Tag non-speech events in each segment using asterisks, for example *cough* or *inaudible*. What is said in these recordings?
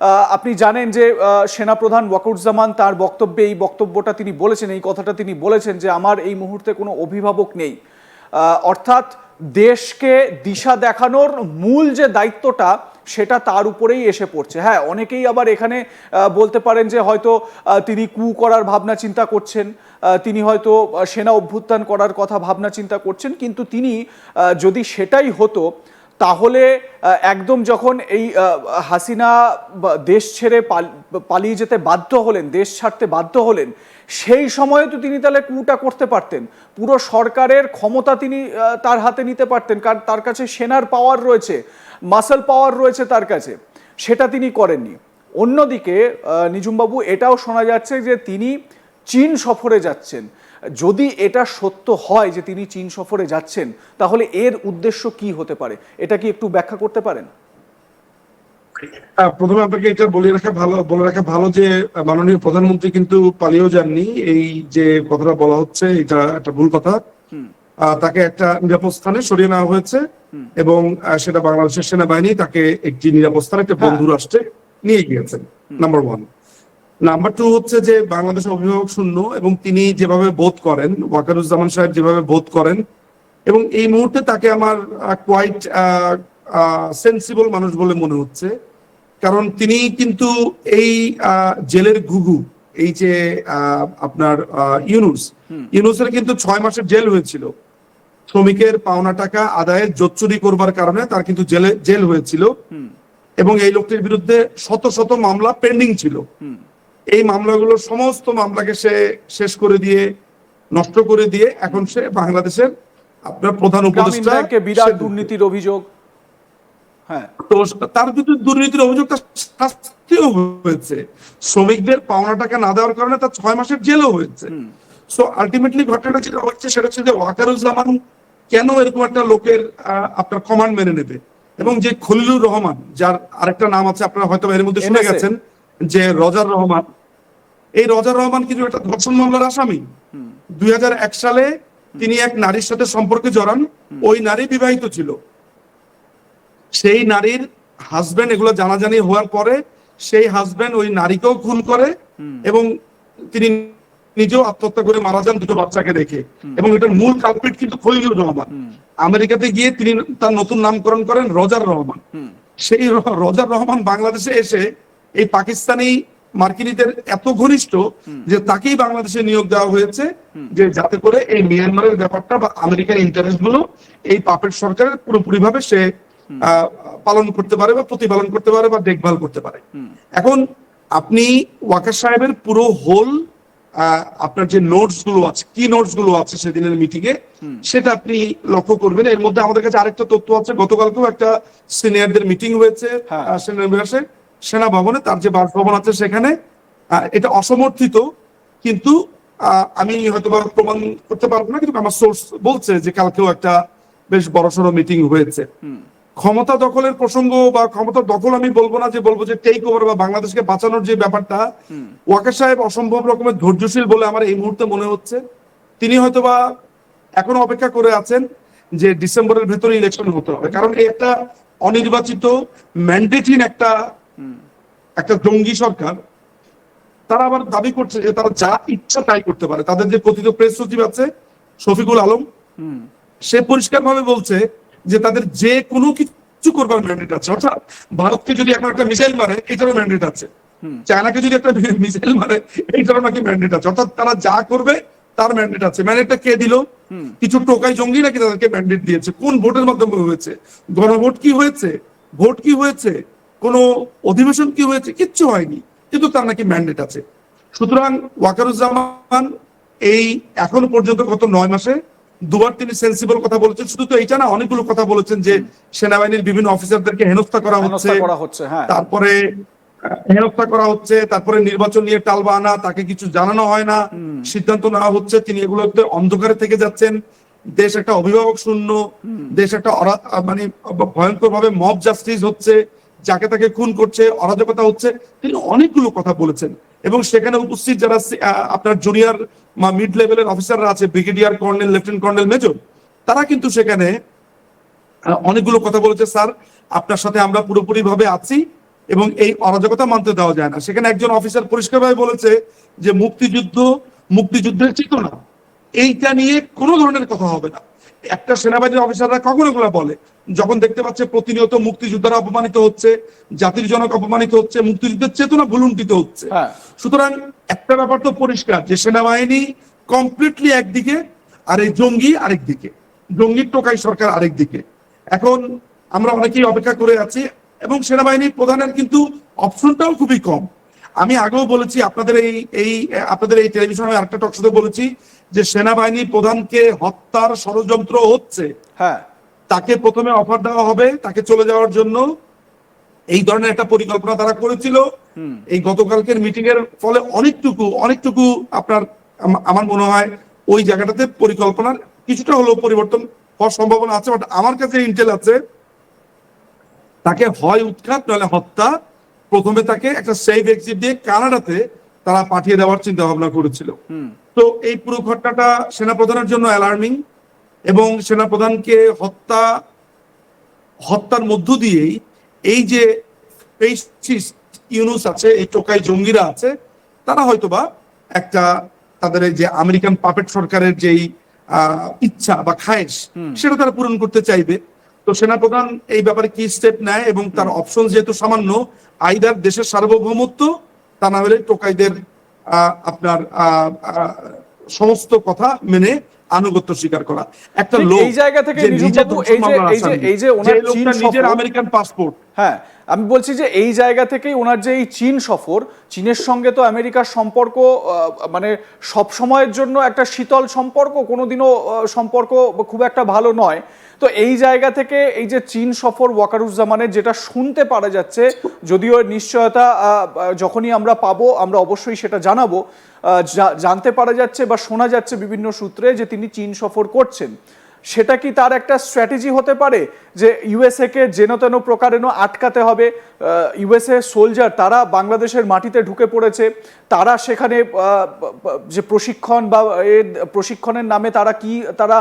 আপনি জানেন যে সেনাপ্রধান ওয়াকুরুজ্জামান তার বক্তব্যে এই বক্তব্যটা তিনি বলেছেন, এই কথাটা তিনি বলেছেন যে, আমার এই মুহূর্তে কোনো অভিভাবক নেই। অর্থাৎ দেশকে দিশা দেখানোর মূল যে দায়িত্বটা, সেটা তার উপরেই এসে পড়ছে। হ্যাঁ অনেকেই আবার এখানে বলতে পারেন যে, হয়তো তিনি কু করার ভাবনা চিন্তা করছেন তিনি হয়তো সেনা অভ্যুত্থান করার কথা ভাবনা চিন্তা করছেন, কিন্তু তিনি যদি সেটাই হতো তাহলে একদম যখন এই হাসিনা দেশ ছেড়ে পালিয়ে যেতে বাধ্য হলেন, দেশ ছাড়তে বাধ্য হলেন, সেই সময়ে তো তিনি তাহলে কুটা করতে পারতেন। পুরো সরকারের ক্ষমতা তিনি তার হাতে নিতে পারতেন কারণ তার কাছে সেনার পাওয়ার রয়েছে মাসেল পাওয়ার রয়েছে তার কাছে, সেটা তিনি করেননি। অন্যদিকে নিজুমবাবু এটাও শোনা যাচ্ছে যে তিনি চীন সফরে যাচ্ছেন। যদি এটা সত্য হয় যে তিনি চীন সফরে যাচ্ছেন তাহলে এর উদ্দেশ্য কি হতে পারে? এটা কি একটু ব্যাখ্যা করতে পারেন? প্রথমে আপনাকে এটা বলে রাখা ভালো বলে রাখা ভালো যে মাননীয় প্রধানমন্ত্রী কিন্তু পালিয়েও যাননি। এই যে কথাটা বলা হচ্ছে এটা একটা ভুল কথা। আহ, তাকে একটা নিরাপদ স্থানে সরিয়ে নেওয়া হয়েছে এবং সেটা বাংলাদেশের সেনাবাহিনী তাকে একটি নিরাপদ স্থানে একটা বন্ধু রাষ্ট্রে নিয়ে গিয়েছেন নাম্বার ওয়ান নাম্বার টু হচ্ছে যে বাংলাদেশ অভিভাবক শূন্য এবং তিনি যেভাবে বোধ করেন ওয়াকারুজ্জামান সাহেব যেভাবে বোধ করেন এবং এই মুহূর্তে তাকে আমার কোয়াইট সেন্সিবল মানুষ বলে মনে হচ্ছে। কারণ তিনি কিন্তু এই জেলের ঘুঘু এই যে আপনার ইউনুস। ইউনুসের কিন্তু ছয় মাসের জেল হয়েছিল। শ্রমিকের পাওনা টাকা আদায়ের জোচ্চুরি করবার কারণে তার কিন্তু জেলে জেল হয়েছিল। এবং এই লোকটির বিরুদ্ধে শত শত মামলা পেন্ডিং ছিল। এই মামলাগুলোর সমস্ত মামলাকে সে শেষ করে দিয়ে নষ্ট করে দিয়ে এখন সে বাংলাদেশের আপনার প্রধান উপদেষ্টা বিরাট দুর্নীতির অভিযোগ। হ্যাঁ। তো তার বিরুদ্ধে দুর্নীতির অভিযোগটা শাস্তিও হয়েছে। শ্রমিকদের পাওনা টাকা না দেওয়ার কারণে তার ছয় মাসের জেলও হয়েছে। সো আলটিমেটলি ঘটনাটা যেটা হচ্ছে সেটা হচ্ছে যে ওয়াকারুজ্জামান কেন এরকম একটা লোকের আপনার কমান্ড মেনে নেবে? এবং যে খলিলুর রহমান যার আরেকটা নাম আছে আপনারা হয়তো এর মধ্যে শুনে গেছেন যে রজার রহমান এই রজার রহমান কিন্তু একটা ধর্ষণ মামলার আসামি? দুই সালে তিনি এক নারীর সাথে সম্পর্কে জড়ান ওই নারী বিবাহিত ছিল। সেই নারীর হাজবেন্ড এগুলো জানাজানি হওয়ার পরে সেই হাজবেন্ড ওই নারীকেও খুন করে এবং তিনি নিজেও আত্মহত্যা করে মারা যান দুটো বাচ্চাকে রেখে এবং এটার মূল কালপিট কিন্তু খলিলুর রহমান। আমেরিকাতে গিয়ে তিনি তার নতুন নামকরণ করেন রজার রহমান। সেই রজার রহমান বাংলাদেশে এসে এই পাকিস্তানি মার্কিনীদের এত ঘনিষ্ঠ যে তাকেই বাংলাদেশে নিয়োগ দেওয়া হয়েছে যে যাতে করে এই মিয়ানমারের ব্যাপারটা বা আমেরিকার ইন্টারেস্টগুলো এই পাপের সরকারের পুরোপুরি ভাবে সে পালন করতে পারে বা প্রতিপালন করতে পারে বা দেখভাল করতে পারে। এখন আপনি ওয়াকার সাহেবের পুরো হোল আপনার যে নোটসগুলো আছে কি নোটসগুলো আছে সেদিনের মিটিং এ সেটা আপনি লক্ষ্য করবেন। এর মধ্যে আমাদের কাছে আরেকটা তথ্য আছে গতকালকেও একটা সিনিয়রদের মিটিং হয়েছে হ্যাঁ। সেনা ভবনে তার যে বাসভবন আছে সেখানে এটা অসমর্থিত কিন্তু আমি হয়তো বা প্রমাণ করতে পারব না কিন্তু আমার সোর্স বলছে যে কালকেও একটা বেশ বড়সড় মিটিং হয়েছে। ক্ষমতা দখলের প্রসঙ্গ বা ক্ষমতা দখল আমি বলব না যে বলব যে টেক ওভার বা বাংলাদেশকে বাঁচানোর যে ব্যাপারটা ওয়াকার সাহেব অসম্ভব রকমের ধৈর্যশীল বলে আমার এই মুহূর্তে মনে হচ্ছে। তিনি হয়তোবা এখনও অপেক্ষা করে আছেন যে ডিসেম্বরের ভেতরে ইলেকশন হতে হবে। কারণ এই একটা অনির্বাচিত ম্যান্ডেটহীন একটা একটা জঙ্গি সরকার তারা আবার দাবি করছে যে তারা যা ইচ্ছা তাই করতে পারে। তাদের যে কথিত প্রেস সচিব আছে শফিকুল আলম সে পরিষ্কার ভাবে বলছে যে তাদের যে কোনো কিছু করবার ম্যান্ডেট আছে। অর্থাৎ ভারতকে যদি এখন একটা মিসাইল মারে এটারও ম্যান্ডেট আছে। চায়নাকে যদি একটা *laughs* মিসাইল মারে এইটারও নাকি ম্যান্ডেট আছে। অর্থাৎ তারা যা করবে তার ম্যান্ডেট আছে। ম্যান্ডেটটা কে দিল? কিছু টোকাই জঙ্গি নাকি তাদেরকে ম্যান্ডেট দিয়েছে? কোন ভোটের মাধ্যমে হয়েছে? গণভোট কি হয়েছে? ভোট কি হয়েছে? কোন অধিবেশন কি হয়েছে? কিচ্ছু হয়নি কিন্তু তার নাকি ম্যান্ডেট আছে। সুতরাং ওয়াকারুজ্জামান এই এখনও পর্যন্ত গত নয় মাসে দুবার তিনি সেন্সিবল কথা বলেছেন। শুধু তো এইটা না অনেকগুলো কথা বলেছেন যে সেনাবাহিনীর বিভিন্ন অফিসারদেরকে হেনস্থা করা হচ্ছে। হ্যাঁ। তারপরে হেনস্থা করা হচ্ছে তারপরে নির্বাচন নিয়ে টালবা আনা তাকে কিছু জানানো হয় না। সিদ্ধান্ত নেওয়া হচ্ছে তিনি এগুলোতে অন্ধকারে থেকে যাচ্ছেন। দেশ একটা অভিভাবক শূন্য। দেশ একটা মানে ভয়ঙ্কর ভাবে মব জাস্টিস হচ্ছে। যাকে তাকে খুন করছে, অরাজকতা হচ্ছে, তিনি অনেকগুলো কথা বলেছেন। এবং সেখানে উপস্থিত যারা আপনার জুনিয়র বা মিড লেভেলের অফিসাররা আছে brigadier colonel lieutenant colonel major তারা কিন্তু সেখানে অনেকগুলো কথা বলেছে, স্যার, আপনার সাথে আমরা পুরোপুরি ভাবে আছি এবং এই অরাজকতা মানতে দেওয়া যায় না। সেখানে একজন অফিসার পরিষ্কারভাবে বলেছে যে, মুক্তিযুদ্ধ, মুক্তিযুদ্ধের চেতনা, এইটা নিয়ে কোনো ধরনের কথা হবে না। একটা সেনাবাহিনীর অফিসাররা কখনো এগুলো বলে? যখন দেখতে পাচ্ছে প্রতিনিয়ত মুক্তিযোদ্ধারা অপমানিত হচ্ছে জাতির জনক অপমানিত হচ্ছে মুক্তিযুদ্ধের চেতনা ভুলুণ্ঠিত হচ্ছে। হ্যাঁ। সুতরাং একটা ব্যাপার তো পরিষ্কার যে সেনাবাহিনী কমপ্লিটলি একদিকে আর এই জঙ্গি আরেক দিকে জঙ্গির টোকাই সরকার আরেক দিকে এখন আমরা অনেকেই অপেক্ষা করে আছি এবং সেনাবাহিনীর প্রধানের কিন্তু অপশনটাও খুবই কম। আমি আগেও বলেছি আপনাদের এই এই আপনাদের এই টেলিভিশনে আরেকটা টক শোতে বলেছি যে সেনাবাহিনী প্রধানকে হত্যার ষড়যন্ত্র হচ্ছে। হ্যাঁ। তাকে প্রথমে অফার দেওয়া হবে তাকে চলে যাওয়ার জন্য। এই ধরনের একটা পরিকল্পনা তারা করেছিল। এই গতকালকের মিটিং এর ফলে অনেকটুকু অনেকটুকু আপনার আমার মনে হয় ওই জায়গাটাতে পরিকল্পনার কিছুটা হলেও পরিবর্তন হওয়ার সম্ভাবনা আছে বাট আমার কাছে ইন্টেল আছে তাকে হয় উৎখাত নাহলে হত্যা। প্রথমে তাকে একটা সেফ এক্সিট দিয়ে কানাডাতে তারা পাঠিয়ে দেওয়ার চিন্তা ভাবনা করেছিল তো এই পুরো ঘটনাটা সেনাপ্রধানের জন্য অ্যালার্মিং এবং সেনাপ্রধানকে হত্যা হত্যার মধ্য দিয়েই এই যে ইউনুস আছে এই টোকাই জঙ্গিরা আছে তারা হয়তোবা একটা তাদের এই যে আমেরিকান পাপেট সরকারের যেই আহ, ইচ্ছা বা খায়েশ সেটা তারা পূরণ করতে চাইবে। তো সেনাপ্রধান এই ব্যাপারে কি স্টেপ নেয় এবং তার অপশন যেহেতু সামান্য আইদার দেশের সার্বভৌমত্ব তা না হলে টোকাইদের আহ, আপনার সমস্ত কথা মেনে আনুগত্য স্বীকার করা। একটা লোক এই জায়গা থেকে এই যে- এই যে- ওনার চীন নিজের আমেরিকান পাসপোর্ট হ্যাঁ। আমি বলছি যে এই জায়গা থেকেই ওনার যে এই চীন সফর, চীনের সঙ্গে তো আমেরিকার সম্পর্ক মানে সব সময়ের জন্য একটা শীতল সম্পর্ক, কোনোদিনও সম্পর্ক খুব একটা ভালো নয়। তো এই জায়গা থেকে এই যে চীন সফর ওয়াকারুজ্জামানের যেটা শুনতে পারা যাচ্ছে, যদিও নিশ্চয়তা যখনই আমরা পাবো, আমরা অবশ্যই সেটা জানাব। জানতে পারা যাচ্ছে বা শোনা যাচ্ছে বিভিন্ন সূত্রে যে তিনি চীন সফর করছেন। সেটা কি তার একটা স্ট্র্যাটেজি হতে পারে যে ইউএসএকে যেন তেন প্রকারেণ আটকাতে হবে? ইউএসএ সোলজার তারা বাংলাদেশের মাটিতে ঢুকে পড়েছে, তারা সেখানে যে প্রশিক্ষণ বা এর প্রশিক্ষণের নামে তারা কি, তারা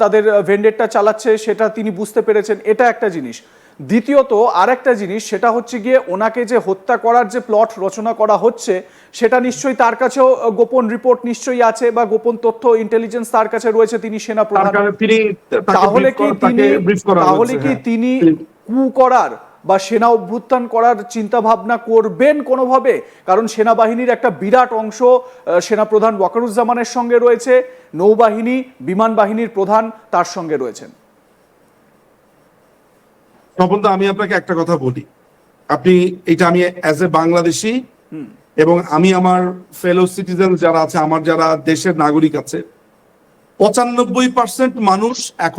তাদের ভেন্ডেটটা চালাচ্ছে সেটা তিনি বুঝতে পেরেছেন। এটা একটা জিনিস। দ্বিতীয়ত আরেকটা জিনিস সেটা হচ্ছে গিয়ে ওনাকে যে হত্যা করার যে প্লট রচনা করা হচ্ছে সেটা নিশ্চয়ই তার কাছেও গোপন রিপোর্ট নিশ্চয়ই আছে বা গোপন তথ্য ইন্টেলিজেন্স তার কাছে রয়েছে তিনি সেনা প্রধান। তাহলে কি তিনি তাহলে কি হ্যাঁ। তিনি কু করার বা সেনা অভ্যুত্থান করার চিন্তা ভাবনা করবেন কোনোভাবে? কারণ সেনাবাহিনীর একটা বিরাট অংশ সেনাপ্রধান ওয়াকারুজ্জামানের সঙ্গে রয়েছে নৌবাহিনী বিমান বাহিনীর প্রধান তার সঙ্গে রয়েছেন। স্বপনদা আমি আপনাকে একটা কথা বলি। আপনি এটা আমি অ্যাজ এ বাংলাদেশি এবং আমি আমার ফেলো সিটিজেন যারা আছে আমার যারা দেশের নাগরিক আছে পঁচানব্বই পার্সেন্ট মানুষ এখন